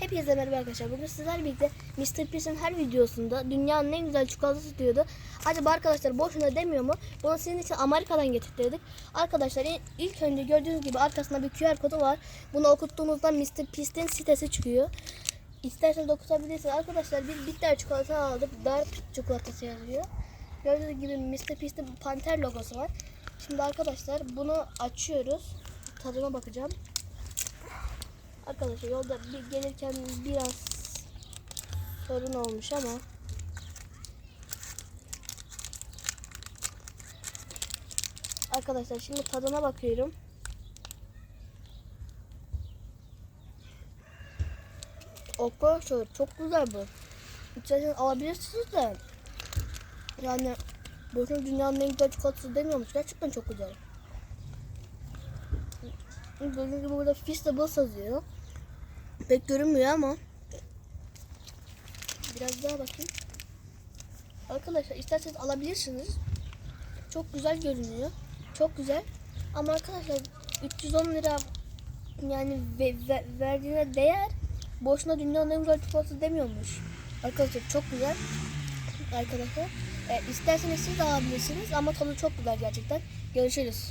Hepinize merhaba arkadaşlar. Bugün sizlerle birlikte Mr. Beast'in her videosunda dünyanın en güzel çikolatası diyordu. Acaba arkadaşlar boşuna demiyor mu? Bunu sizin için Amerika'dan getirttirdik. Arkadaşlar ilk önce gördüğünüz gibi arkasında bir QR kodu var. Bunu okuttuğumuzda Mr. Beast'in sitesi çıkıyor. İsterseniz okutabilirsiniz. Arkadaşlar biz bitter çikolata aldık. Dark çikolatası yazıyor. Gördüğünüz gibi Mr. Beast'in panter logosu var. Şimdi arkadaşlar bunu açıyoruz. Tadına bakacağım. Arkadaşlar yolda bir gelirken biraz sorun olmuş ama Arkadaşlar şimdi tadına bakıyorum. Arkadaşlar çok güzel bu. İçeriden alabilirsiniz de yani boşuna dünyanın en güzel çikolatası demiyormuş. Gerçekten çok güzel. Gördüğünüz gibi burada Feastables yazıyor. Pek görünmüyor ama. Biraz daha bakayım. Arkadaşlar isterseniz alabilirsiniz. Çok güzel görünüyor. Çok güzel. Ama arkadaşlar 310 lira yani ve, ve- verdiğine değer. Boşuna dünyanın en güzel çikolatası demiyormuş. Arkadaşlar çok güzel. Arkadaşlar e, isterseniz siz de alabilirsiniz ama tadı çok güzel gerçekten. Görüşürüz.